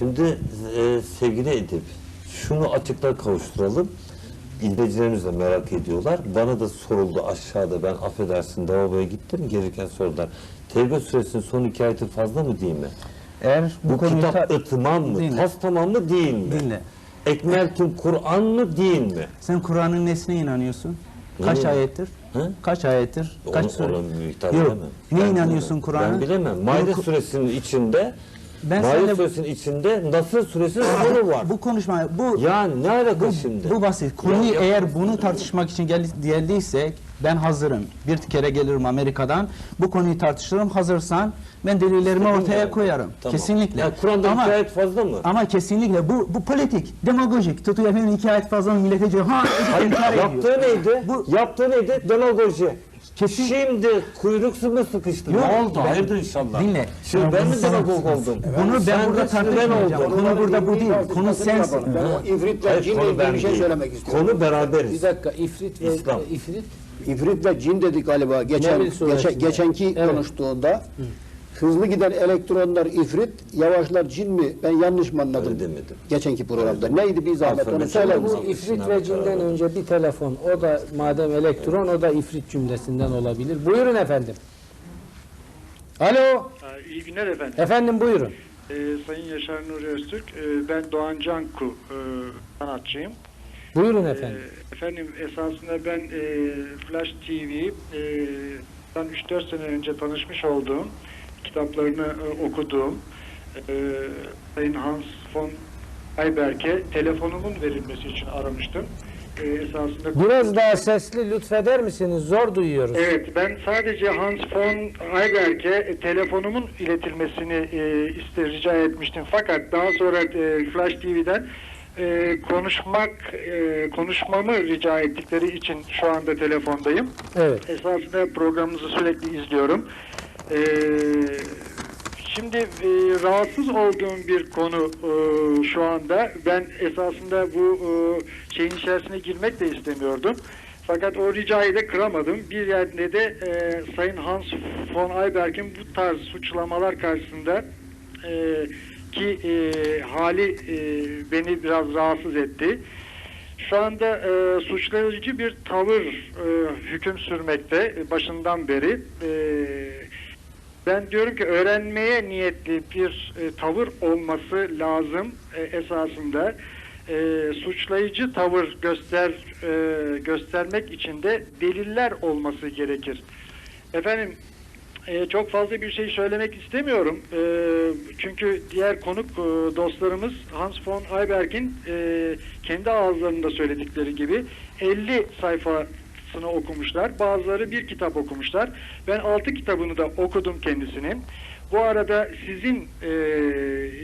Şimdi e, sevgili Edip, şunu açıklığa kavuşturalım. İzleyicilerimiz de merak ediyorlar. Bana da soruldu aşağıda. Ben affedersin lavaboya gittim. Gelirken sordular. Tevbe suresinin son iki ayeti fazla mı değil mi? Eğer bu, Bu, kitap ta- ıtmam mı? Dinle. Tas tamam mı değil mi? Dinle. Ekmeltüm Kur'an mı değil mi? Sen Kur'an'ın nesine inanıyorsun? Kaç Ne? ayettir? Hı? Kaç ayettir? Kaç sure? Yok. Ne Ben inanıyorsun. Kur'an'a? Ben bilemem. Maide suresinin içinde Ben Maide seninle- suresinin içinde Nasır suresinin sonu var. Bu konuşma bu Ya ne alaka şimdi? bu basit. Konuyu Ya- eğer bunu tartışmak için gel, geldiysek ben hazırım. Bir kere gelirim Amerika'dan. Bu konuyu tartışırım. Hazırsan ben delillerimi ortaya Yani. koyarım. Tamam. Kesinlikle. Ya Kur'an'da ama, iki ayet fazla mı? ama kesinlikle bu bu politik, demagojik. Tutuyor efendim iki ayet fazla mı millete diyor. Ha inkar ediyor. Yaptığı neydi? Bu- Yaptığı neydi? Demagoji. Kesin- Şimdi kuyruk sıkı sıkıştı. Ne oldu? ben- Hayırdır inşallah. Dinle. Şimdi ben mi demagog oldum? Bunu ben Sen burada tartışmayacağım. Konu burada bu değil. Konu sensin. Ben o ifritle cinle ilgili bir şey söylemek istiyorum. Konu beraberiz. Bir dakika ifrit ve İslam. ifrit İfritle cin dedik galiba geçen geçenki konuştuğunda. Hızlı giden elektronlar ifrit, yavaşlar cin mi? Ben yanlış mı anladım? Öyle demedim. Geçenki programda. Neydi bir zahmet Aferin, onu söyler bu ifrit ve cinden önce bir telefon. O da madem elektron o da ifrit cümlesinden olabilir. Buyurun efendim. Alo. Ha, İyi günler efendim. Efendim buyurun. Ee, Sayın Yaşar Nuri Öztürk, e, ben Doğan Canku e, sanatçıyım. Buyurun E, efendim. efendim esasında ben e, Flash TV, e, ben 3-4 sene önce tanışmış olduğum, kitaplarını e, okuduğum e, Sayın Hans von Ayberk'e telefonumun verilmesi için aramıştım. E, esasında Biraz daha sesli lütfeder misiniz? Zor duyuyoruz. Evet, ben sadece Hans von Ayberg'e e, telefonumun iletilmesini e, iste, rica etmiştim. Fakat daha sonra e, Flash TV'den e, konuşmak, e, konuşmamı rica ettikleri için şu anda telefondayım. Evet. Esasında programınızı sürekli izliyorum. E, şimdi e, rahatsız olduğum bir konu e, şu anda. Ben esasında bu e, şeyin içerisine girmek de istemiyordum. Fakat o ricayı da kıramadım. Bir yerde de e, Sayın Hans von Ayberg'in bu tarz suçlamalar karşısında e, ki e, hali e, beni biraz rahatsız etti. Şu anda e, suçlayıcı bir tavır e, hüküm sürmekte başından beri. E, ben diyorum ki öğrenmeye niyetli bir e, tavır olması lazım e, esasında. E, suçlayıcı tavır göster e, göstermek için de deliller olması gerekir. Efendim e, çok fazla bir şey söylemek istemiyorum. E, çünkü diğer konuk e, dostlarımız Hans von Ayberg'in e, kendi ağızlarında söyledikleri gibi 50 sayfasını okumuşlar. Bazıları bir kitap okumuşlar. Ben 6 kitabını da okudum kendisinin. Bu arada sizin e,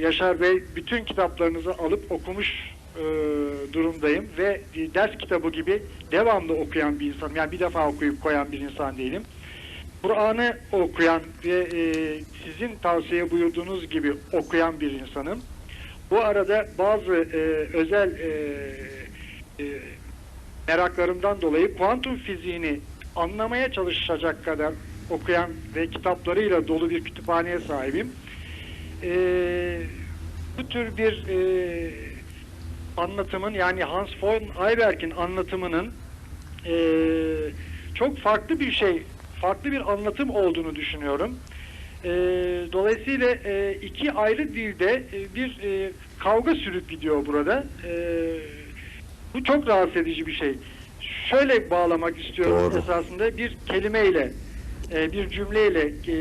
Yaşar Bey bütün kitaplarınızı alıp okumuş e, durumdayım ve ders kitabı gibi devamlı okuyan bir insanım. Yani bir defa okuyup koyan bir insan değilim. Kur'an'ı okuyan ve e, sizin tavsiye buyurduğunuz gibi okuyan bir insanım. Bu arada bazı e, özel e, e, meraklarımdan dolayı kuantum fiziğini anlamaya çalışacak kadar okuyan ve kitaplarıyla dolu bir kütüphaneye sahibim. E, bu tür bir e, anlatımın yani Hans von Ayberg'in anlatımının e, çok farklı bir şey, farklı bir anlatım olduğunu düşünüyorum. E, dolayısıyla e, iki ayrı dilde e, bir e, kavga sürüp gidiyor burada. E, bu çok rahatsız edici bir şey. Şöyle bağlamak istiyorum Doğru. esasında bir kelimeyle, e, bir cümleyle e,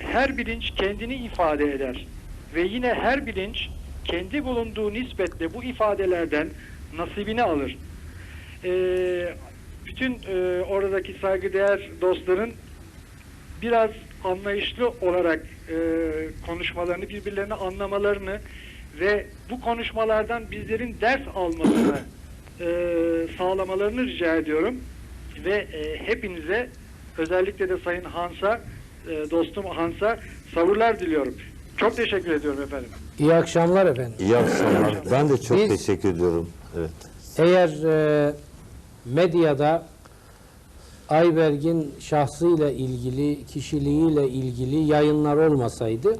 her bilinç kendini ifade eder ve yine her bilinç kendi bulunduğu nispetle bu ifadelerden nasibini alır. E, bütün e, oradaki saygıdeğer dostların biraz anlayışlı olarak e, konuşmalarını, birbirlerini anlamalarını ve bu konuşmalardan bizlerin ders almasını e, sağlamalarını rica ediyorum. Ve e, hepinize özellikle de Sayın Hans'a, e, dostum Hans'a sabırlar diliyorum. Çok teşekkür ediyorum efendim. İyi akşamlar efendim. İyi akşamlar. Ben de çok Biz- teşekkür ediyorum. Evet. Eğer e, medyada Ayberg'in şahsıyla ilgili, kişiliğiyle ilgili yayınlar olmasaydı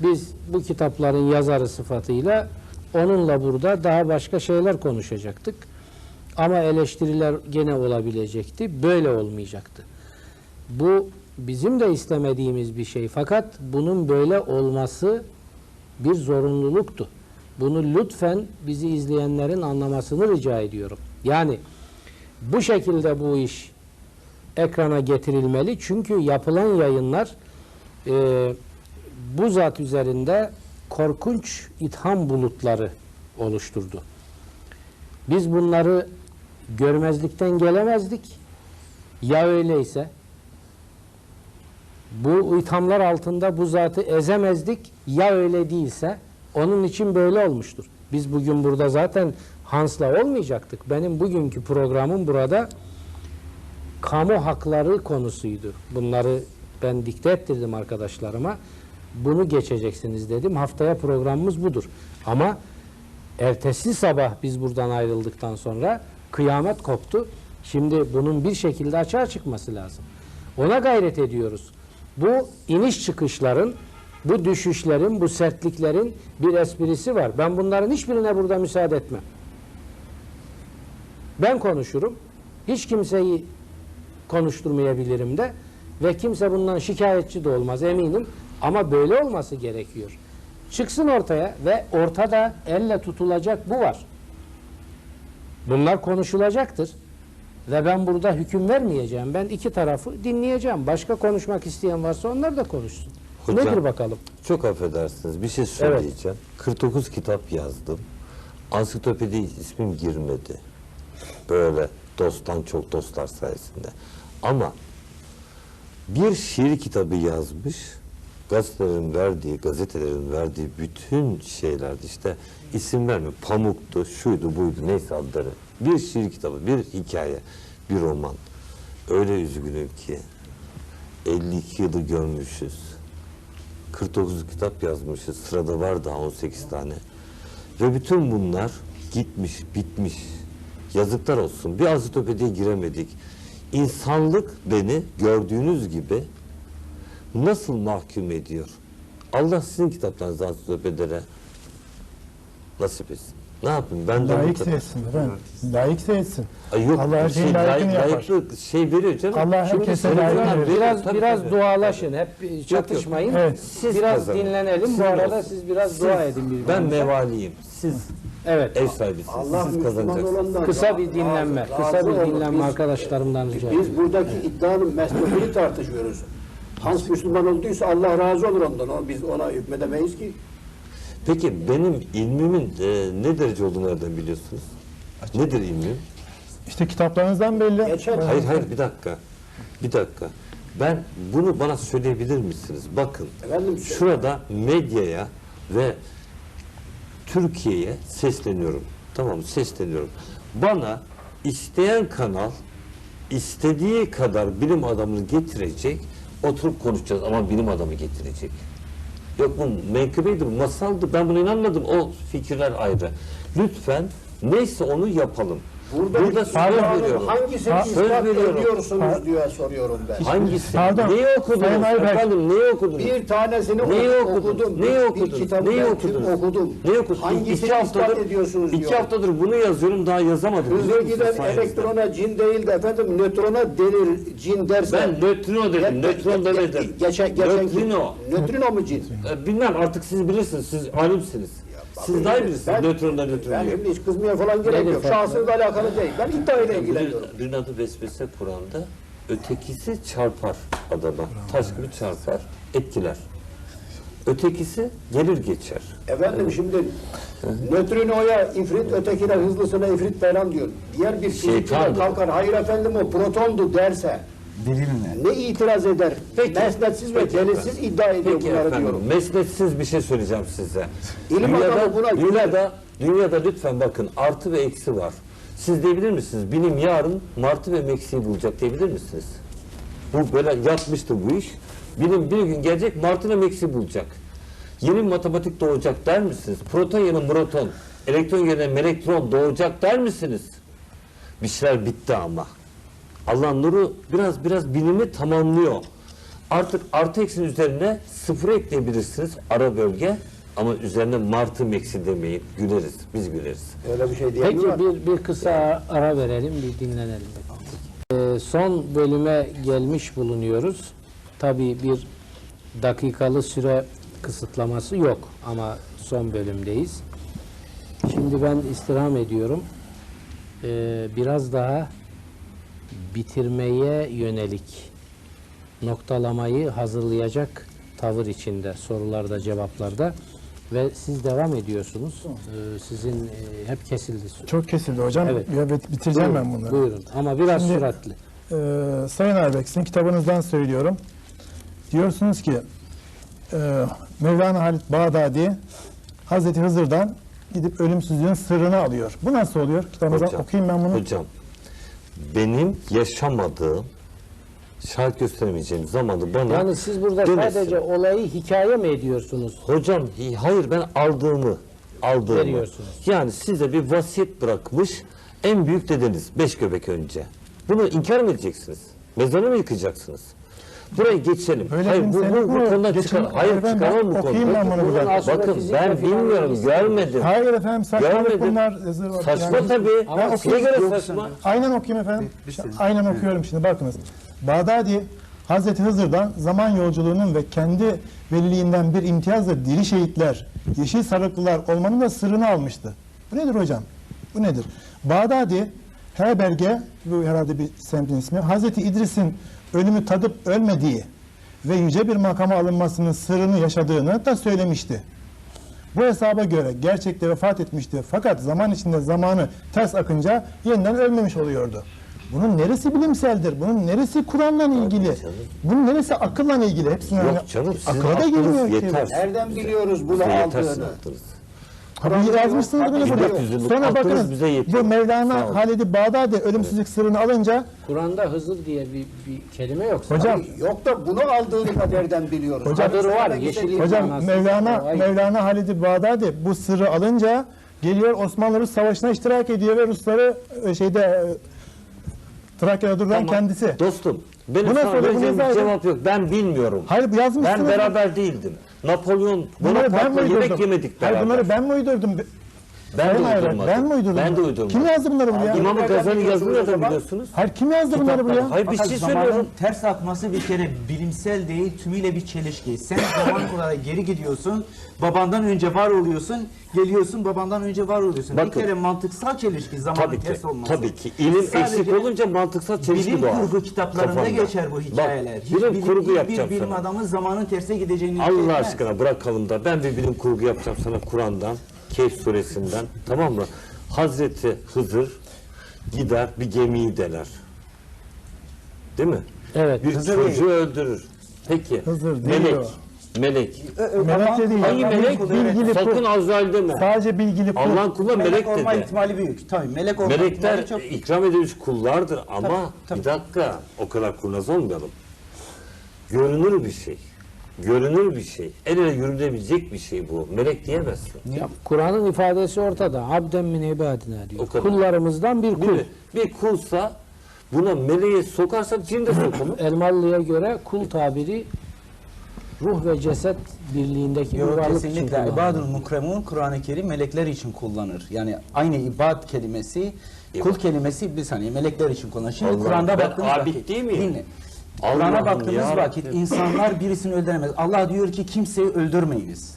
Biz bu kitapların yazarı sıfatıyla onunla burada daha başka şeyler konuşacaktık. Ama eleştiriler gene olabilecekti. Böyle olmayacaktı. Bu bizim de istemediğimiz bir şey. Fakat bunun böyle olması bir zorunluluktu. Bunu lütfen bizi izleyenlerin anlamasını rica ediyorum. Yani bu şekilde bu iş ekrana getirilmeli. Çünkü yapılan yayınlar e, bu zat üzerinde korkunç itham bulutları oluşturdu. Biz bunları görmezlikten gelemezdik. Ya öyleyse bu ithamlar altında bu zatı ezemezdik. Ya öyle değilse onun için böyle olmuştur. Biz bugün burada zaten Hans'la olmayacaktık. Benim bugünkü programım burada kamu hakları konusuydu. Bunları ben dikte ettirdim arkadaşlarıma. Bunu geçeceksiniz dedim. Haftaya programımız budur. Ama ertesi sabah biz buradan ayrıldıktan sonra kıyamet koptu. Şimdi bunun bir şekilde açığa çıkması lazım. Ona gayret ediyoruz. Bu iniş çıkışların, bu düşüşlerin, bu sertliklerin bir esprisi var. Ben bunların hiçbirine burada müsaade etmem. Ben konuşurum. Hiç kimseyi konuşturmayabilirim de ve kimse bundan şikayetçi de olmaz eminim. Ama böyle olması gerekiyor. Çıksın ortaya ve ortada elle tutulacak bu var. Bunlar konuşulacaktır. Ve ben burada hüküm vermeyeceğim. Ben iki tarafı dinleyeceğim. Başka konuşmak isteyen varsa onlar da konuşsun. Hocam, Nedir bakalım? Çok affedersiniz bir şey söyleyeceğim. 49 kitap yazdım. Ansiklopedi ismim girmedi. Böyle dosttan çok dostlar sayesinde. Ama bir şiir kitabı yazmış. Gazetelerin verdiği, gazetelerin verdiği bütün şeylerdi işte isim vermiyor. Pamuktu, şuydu, buydu, neyse adları. Bir şiir kitabı, bir hikaye, bir roman. Öyle üzgünüm ki 52 yılı görmüşüz. 49 kitap yazmışız. Sırada var daha 18 tane. Ve bütün bunlar gitmiş, bitmiş. Yazıklar olsun. Bir ansiklopediye giremedik. İnsanlık beni gördüğünüz gibi nasıl mahkum ediyor? Allah sizin kitaplarınızı ansiklopedilere nasip etsin. Ne yapayım? Ben de Layıksa etsin efendim. Layıksa etsin. Ay yok, Allah her şey, şeyin layıkını lay- yapar. layıklık şey veriyor canım. Allah herkese layıkını verir. Biraz Tabii, biraz tabii. dualaşın. Hep çatışmayın. Evet. Siz biraz kazanın. dinlenelim. Siz Bu arada olsun. siz biraz Siz- dua edin birbirinize. Ben mevaliyim. Siz Evet. ev sahibisiniz. Allah Siz kazanacaksınız. Kısa bir dinlenme. razı- Kısa bir dinlenme arkadaşlarımdan rica ediyorum. Biz buradaki iddianın mesnefini tartışıyoruz. Hans Müslüman olduysa Allah razı olur ondan. O, biz ona hükmedemeyiz ki. Peki benim ilmimin e, ne derece olduğunu nereden biliyorsunuz? Nedir ilmim? İşte kitaplarınızdan belli. Geçen Hayır hayır bir dakika. Bir dakika. Ben bunu bana söyleyebilir misiniz? Bakın. Efendim, söyle. Şurada medyaya ve Türkiye'ye sesleniyorum. Tamam mı? Sesleniyorum. Bana isteyen kanal istediği kadar bilim adamını getirecek. Oturup konuşacağız ama bilim adamı getirecek. Yok bu menkıbeydi, bu masaldı. Ben buna inanmadım. O fikirler ayrı. Lütfen neyse onu yapalım. Burada, Burada söz veriyorum. Hangisini Ha- söz veriyorum. ediyorsunuz diye soruyorum ben. Hangisi? Pardon. Neyi okudunuz? Sayın. Efendim neyi okudunuz? Bir tanesini Neyi okudum. Neyi okudunuz? Bir Neyi okudunuz? okudum. Neyi okudunuz? Hangisini iki ispat haftadır, ediyorsunuz iki diyor. haftadır bunu yazıyorum daha yazamadım. Hızlı giden elektrona cin değil de efendim nötrona denir cin derse. Ben nötrino dedim, nötron demedim. ge- Geçen, geçen Nötrino. Nötrino mu cin? Ee, Bilmem artık siz bilirsiniz, siz alimsiniz. Siz daha iyi bilirsiniz Ben- nötronda Ben şimdi hiç kızmaya falan gerek Nedir yok. farkı? Şahsınızla alakalı değil. Ben iddia ile ilgileniyorum. Birinin adı vesvese Kur'an'da, ötekisi çarpar adama. Taş gibi çarpar, etkiler. Ötekisi gelir geçer. Efendim şimdi nötrinoya ifrit, ötekine hızlısına ifrit falan diyor. Diğer bir Şeytandır. kalkar, hayır efendim o protondu derse Delil ne? ne itiraz eder? Peki. Mesnetsiz ve delilsiz iddia ediyor Peki bunları efendim, diyorum. mesnetsiz bir şey söyleyeceğim size. İlim adamı buna güler. dünyada, dünyada lütfen bakın artı ve eksi var. Siz diyebilir misiniz? Bilim yarın martı ve meksiği bulacak diyebilir misiniz? Bu böyle yatmıştır bu iş. Bilim bir gün gelecek martı ve meksiği bulacak. Yeni matematik doğacak der misiniz? Proton yerine proton, elektron yerine melektron doğacak der misiniz? Bir şeyler bitti ama. Allah'ın nuru biraz biraz bilimi tamamlıyor. Artık artı eksinin üzerine sıfır ekleyebilirsiniz ara bölge ama üzerine martı meksi demeyin. Güleriz. Biz güleriz. Öyle bir şey Peki var? bir, bir kısa ara verelim, bir dinlenelim. Ee, son bölüme gelmiş bulunuyoruz. Tabii bir dakikalı süre kısıtlaması yok ama son bölümdeyiz. Şimdi ben istirham ediyorum. Ee, biraz daha bitirmeye yönelik noktalamayı hazırlayacak tavır içinde sorularda cevaplarda ve siz devam ediyorsunuz. Ee, sizin e, hep kesildi. Çok kesildi hocam. Evet. Ya, bit- bitireceğim ben bunları. Buyurun ama biraz Şimdi- süratli. Ee, Sayın sizin kitabınızdan söylüyorum. Diyorsunuz ki e, Mevlana Halit Bağdadi Hazreti Hızır'dan gidip ölümsüzlüğün sırrını alıyor. Bu nasıl oluyor? Kitabınızdan Hocam, okuyayım ben bunu. Hocam, benim yaşamadığım, şahit gösteremeyeceğim zamanı bana Yani siz burada demesin. sadece olayı hikaye mi ediyorsunuz? Hocam hi- hayır ben aldığımı aldığımı. Veriyorsunuz. Yani size bir vasiyet bırakmış en büyük dedeniz beş göbek önce. Bunu inkar mı edeceksiniz? Mezarı mı yıkacaksınız? Burayı geçelim. Öyle hayır bu, bu, bu Geçin, çıkar. Hayır efendim, çıkamam bu konuda. Bakın ben bilmiyorum, görmedim. Hayır efendim saçmalık Görmedim. bunlar. Saçma Yani- tabii. Ama Size göre saçma. Aynen okuyayım efendim. Aynen okuyorum şimdi bakınız. Bağdadi Hazreti Hızır'dan zaman yolculuğunun ve kendi veliliğinden bir imtiyazla diri şehitler, yeşil sarıklılar olmanın da sırrını almıştı. Bu nedir hocam? Bu nedir? Bağdadi Herberge, bu herhalde bir semtin ismi, Hazreti İdris'in ölümü tadıp ölmediği ve yüce bir makama alınmasının sırrını yaşadığını da söylemişti. Bu hesaba göre gerçekte vefat etmişti fakat zaman içinde zamanı ters akınca yeniden ölmemiş oluyordu. Bunun neresi bilimseldir? Bunun neresi Kur'an'la ilgili? Bunun neresi akılla ilgili? Hepsini Yok yani canım sizin akılla da girmiyor ki. yeter. Nereden biliyoruz bunu Size yeter aldığını? aklınız. Tabii yazmışsınız bunu burada. 1400 yıllık Sonra bakınız bu Mevlana. Halid-i Bağdadi ölümsüzlük sırrını alınca Kur'an'da Hızır diye bir, bir kelime yok. hocam Yok da bunu aldığını da nereden biliyoruz? Hocam- Hızır var, gidelim? Hocam. Mevlana. Mevlana Halid-i Bağdadi bu sırrı alınca geliyor Osmanlı Rus Savaşı'na iştirak ediyor ve Rusları e, şeyde e, Trakya'da duran Tamam. kendisi. Dostum benim Bu nasıl sana vereceğim cevap yok. Ben bilmiyorum. Hayır yazmışsınız. Ben beraber değildim. Napolyon Bunları ben mi Bonaparte'la uydurdum? yemek yemedik beraber. Hayır bunları ben mi uydurdum? Ben Ayrak, uydurmadım. Ben mi uydurdum? Ben de uydurmadım. Kim yazdı bunları buraya? İmam-ı Gazali da zaman? biliyorsunuz. Hayır kim yazdı bunları buraya? Hayır bir şey söylüyorum. ters akması bir kere bilimsel değil, tümüyle bir çelişki. Sen zaman olarak geri gidiyorsun, babandan önce var oluyorsun, geliyorsun babandan önce var oluyorsun. Bakın. bir kere mantıksal çelişki zamanın Tabii ki. ters olması. Tabii ki. İlim Sadece eksik olunca mantıksal çelişki Bilim doğar. kurgu kitaplarında Kafamda. geçer bu hikayeler. Bak, bilim bilim- kurgu bir yapacağım bilim sana. adamın zamanın terse gideceğini Allah aşkına bırakalım da ben bir bilim kurgu yapacağım sana Kur'an'dan, Kehf suresinden tamam mı? Hazreti Hızır gider bir gemiyi deler. Değil mi? Evet. Bir Hızır çocuğu öldürür. Peki. Hızır melek. değil Melek. Melek de değil. Hangi melek? Bilgili Sakın. Azrail deme. Sadece bilgili kul. Allah'ın kuluna melek, Melek olma dedi. ihtimali büyük. Tabii melek olma Melekler çok ikram edilmiş kullardır ama Tabii, tabii. bir dakika o kadar kurnaz olmayalım. Görünür bir şey. Görünür bir şey. El ele yürünebilecek bir şey bu. Melek diyemezsin. Ya, Kur'an'ın ifadesi ortada. Abden min ibadina diyor. O kadar. Kullarımızdan bir kul. Bir, bir kulsa buna meleğe sokarsak cin de sokulur. Elmalı'ya göre kul tabiri ruh ve ceset birliğindeki bir Yok varlık için kesinlikle. İbadul mukremun Kur'an-ı Kerim melekler için kullanır. Yani aynı ibad kelimesi, kul kelimesi bir saniye melekler için kullanır. Şimdi Kur'an'da ben baktığımız abid vakit, değil miyim? dinle. Kur'an'a baktığımız ya vakit insanlar birisini öldüremez. Allah diyor ki kimseyi öldürmeyiniz.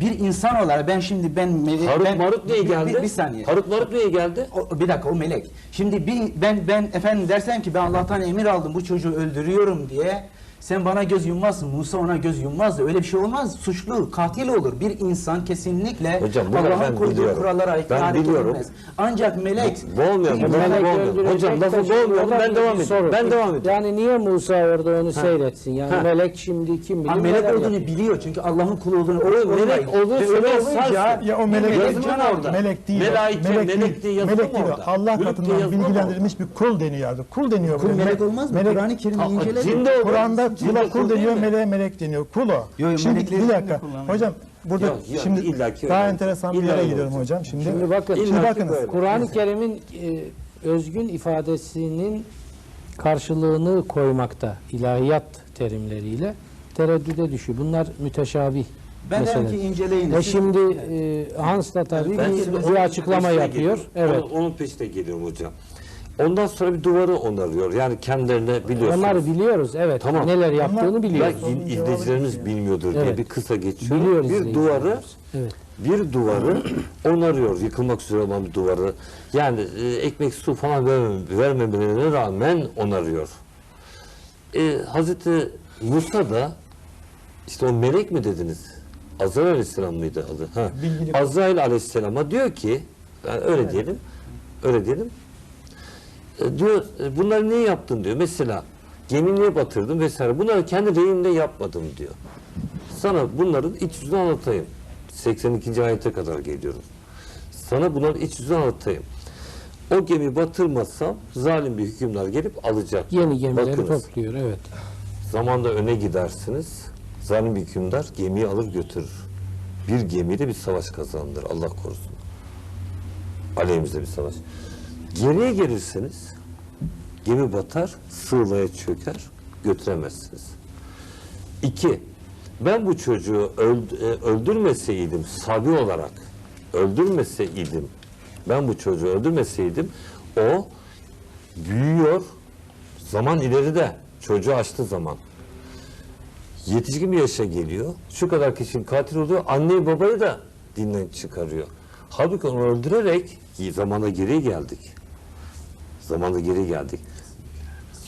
Bir insan olarak ben şimdi ben Harut ben, marut niye geldi? Bir, bir saniye. Harut marut niye geldi? O, bir dakika o melek. Şimdi bir, ben ben efendim dersem ki ben Allah'tan emir aldım bu çocuğu öldürüyorum diye sen bana göz yummazsın. Musa ona göz yummazdı. Öyle bir şey olmaz. Suçlu, katil olur. Bir insan kesinlikle Hocam bunları ben Allah'ın koyduğu biliyorum. kurallara Ben hareket biliyorum. etmez. Ancak melek Boğulmayalım. Çünkü Lafı Melek öldürecek Hocam lafı taşıyor, boğulmayalım. o da Ben devam edeyim. Ben devam edeyim. Yani niye Musa orada onu seyretsin? Yani Ha. melek şimdi kim bilir Ha, melek olduğunu yapıyor. biliyor çünkü Allah'ın kulu olduğunu O melek olduğunu sensin. Ya o melek, orada? melek değil. Melaike, melek, melek değil. diye melek orada? Allah katından bilgilendirilmiş bir kul deniyordu. Kul deniyor. Kul melek olmaz mı? Kur'an-ı Kerim'i Ha, inceledim. Kur'an'da kula kul deniyor, meleğe melek deniyor. Kul o. yo, şimdi bir dakika. Hocam burada Yok, yok, şimdi illaki daha öyle. enteresan bir yere gidiyorum olacak. hocam. Şimdi, Şimdi bakın, şimdi bakınız. Kur'an-ı Kerim'in e, özgün ifadesinin karşılığını koymakta ilahiyat terimleriyle tereddüde düşüyor. Bunlar müteşabih Ben mesele. ki inceleyin. E şimdi e, Hans da tabii bir, bir açıklama yapıyor. geliyorum. Evet. Onun, onun peşine geliyorum hocam. Ondan sonra bir duvarı onarıyor. Yani kendilerine biliyorsunuz. Onları biliyoruz. Evet. Tamam. Neler yaptığını biliyoruz. Belki izleyicilerimiz bilmiyordur diye Evet. bir kısa geçiyor. Biliyor bir izleyicilerimiz. duvarı Evet. bir duvarı onarıyor. Yıkılmak üzere olan bir duvarı. Yani e, ekmek su falan vermem- vermemelerine rağmen onarıyor. E, Hazreti Musa da işte o melek mi dediniz? Azrail Aleyhisselam mıydı adı? Ha. Bilgili- Azrail Aleyhisselam'a diyor ki yani öyle diyelim. Öyle diyelim. E, diyor e, bunları niye yaptın diyor. Mesela gemi niye batırdın vesaire. Bunları kendi reyimle yapmadım diyor. Sana bunların iç yüzünü anlatayım. 82. ayete kadar geliyorum. Sana bunların iç yüzünü anlatayım. O gemi batırmasam zalim bir hükümdar gelip alacak. Yeni gemileri Bakınız, topluyor. Evet. zamanda öne gidersiniz. Zalim bir hükümdar gemiyi alır götürür. Bir gemiyle bir savaş kazandır. Allah korusun. Aleyhimizde bir savaş. Geriye gelirseniz gemi batar, sığlaya çöker, götüremezsiniz. İki, ben bu çocuğu öld- e, öldürmeseydim sabi olarak öldürmeseydim ben bu çocuğu öldürmeseydim o büyüyor. Zaman ileride çocuğu açtı zaman. Yetişkin bir yaşa geliyor şu kadar kişinin katil oluyor anneyi babayı da dinden çıkarıyor. Halbuki onu öldürerek zamana geri geldik zamanda geri geldik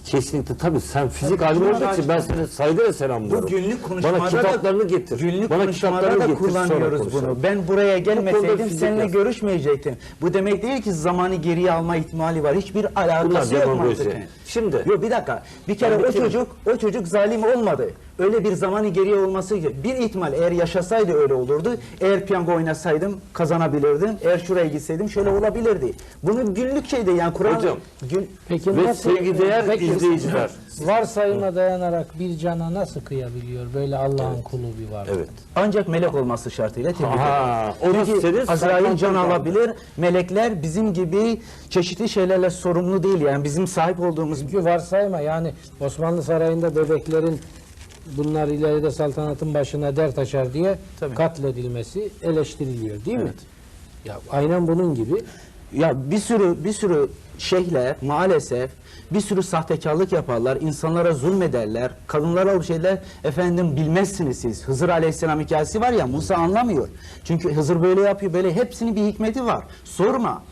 Kesinlikle tabii sen fizik alim olduğu için ben seni saygıyla selamlıyorum. Bu günlük konuşmada Bana kitaplarını getir. Günlük Bana konuşmada kitaplarını da getir, kullanıyoruz bunu. Ben buraya gelmeseydim fizik seninle yaz. görüşmeyecektim. Bu demek değil ki zamanı geriye alma ihtimali var. Hiçbir Bunlar alakası yok demagoji. mantıken. Şimdi Yok bir dakika. Bir kere Ben o çocuk o çocuk zalim olmadı. Öyle bir zamanı geriye olması bir ihtimal eğer yaşasaydı öyle olurdu. Eğer piyango oynasaydım kazanabilirdim. Eğer şuraya gitseydim şöyle olabilirdi. Bunu günlük şeyde yani Kur'an Hocam, gün Peki Ve nasıl, sevgideğer peki, izleyiciler. Varsayıma dayanarak bir cana nasıl kıyabiliyor böyle Allah'ın kulu bir var? evet. ancak melek olması şartıyla tebrik Ha, ederim. Çünkü senin Azrail can alabilir. Melekler bizim gibi çeşitli şeylerle sorumlu değil. Yani bizim sahip olduğumuz Çünkü varsayma yani Osmanlı Sarayı'nda bebeklerin bunlar ileride saltanatın başına dert açar diye Tabii. katledilmesi eleştiriliyor değil mi? Ya aynen bunun gibi Ya bir sürü bir sürü şeyhler maalesef bir sürü sahtekarlık yaparlar, insanlara zulmederler, kadınlara o şeyler efendim bilmezsiniz siz. Hızır Aleyhisselam hikayesi var ya Musa anlamıyor. Çünkü Hızır böyle yapıyor, böyle hepsinin bir hikmeti var. Sorma.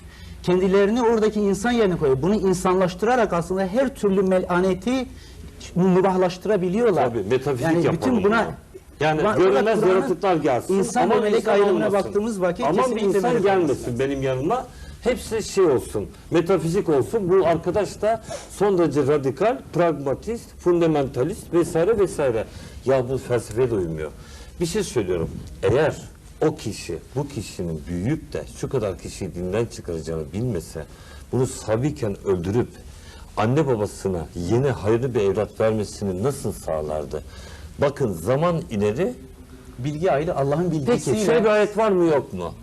Kendilerini oradaki insan yerine koyuyor. Bunu insanlaştırarak aslında her türlü melaneti mübahlaştırabiliyorlar. Tabii, metafizik yani bütün buna. Yani Bak, görünmez yaratıklar gelsin. İnsan Ama melek ayrımına baktığımız vakit Ama bir insan gelmesin benim yanıma. Hepsi şey olsun, metafizik olsun. Bu arkadaş da son derece radikal, pragmatist, fundamentalist vesaire vesaire. Ya bu felsefeye de uymuyor. Bir şey söylüyorum. Eğer o kişi, bu kişinin büyüyüp de şu kadar kişiyi dinden çıkaracağını bilmese, bunu sabiken öldürüp anne babasına yeni hayırlı bir evlat vermesini nasıl sağlardı? Bakın zaman ileri. bilgi ayrı Allah'ın Peki bilgisiyle. şöyle bir ayet var mı yok mu?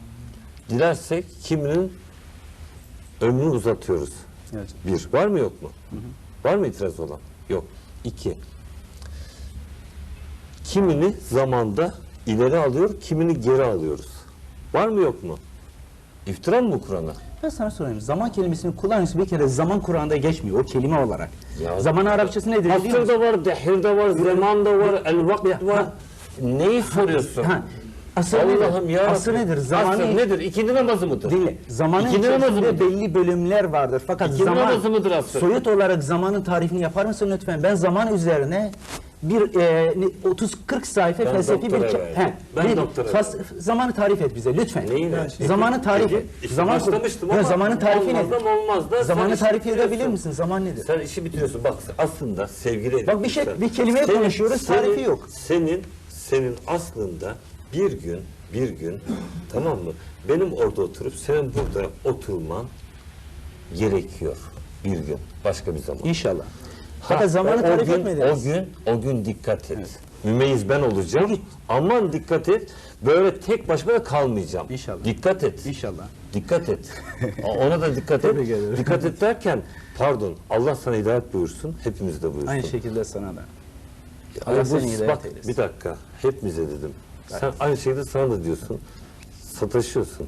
Dilersek kiminin ömrünü uzatıyoruz. Evet. Bir. Var mı yok mu? Var mı itiraz olan? Yok. İki. Kimini zamanda ileri alıyor, kimini geri alıyoruz. Var mı yok mu? İftira mı bu Kur'an'a? Ben sana sorayım. Zaman kelimesini kullanıyorsun bir kere zaman Kur'an'da geçmiyor o kelime olarak. Ya- zaman Arapçası nedir Asır da var, dehir de var, zaman da var, el vakt var. Neyi soruyorsun? Ha, asır Allah'ım nedir? ya Asır nedir? Zamanı Asır nedir? İkindi namazı mıdır? Dinle. Zamanın İkindi namazı mıdır? belli bölümler vardır. Fakat İkindi zaman namazı mıdır asır? soyut olarak zamanın tarifini yapar mısın lütfen? Ben zaman üzerine bir e, ne- 30-40 sayfa Ben felsefi bir. He, Ben doktora Fas- zamanı tarif et bize lütfen. Neyi ver? Zamanı tarif et. İşte Zaman ama zamanın tarifi olmaz nedir? olmaz da Zamanı tarif edebilir misin? Zaman nedir? Sen işi bitiriyorsun. Bak aslında sevgili Bak bir şey- bir kelime senin- konuşuyoruz, tarifi yok. Senin senin aslında bir gün bir gün tamam mı? Benim orada oturup senin burada oturman gerekiyor bir gün başka bir zaman. İnşallah. Ha, Fakat zamanı o tarif gün, etmediniz. O gün, o gün dikkat et. Mümeyyiz ben olacağım. Aman dikkat et. Böyle tek başıma kalmayacağım. İnşallah. Dikkat et. İnşallah. Dikkat et. Ona da dikkat et. Dikkat et derken pardon Allah sana hidayet buyursun. Hepimiz de buyursun. Aynı şekilde sana da. Allah bu- seni hidayet bak, eylesin. bir dakika. Hepimize dedim. Sen aynı şekilde sana da diyorsun. Sataşıyorsun.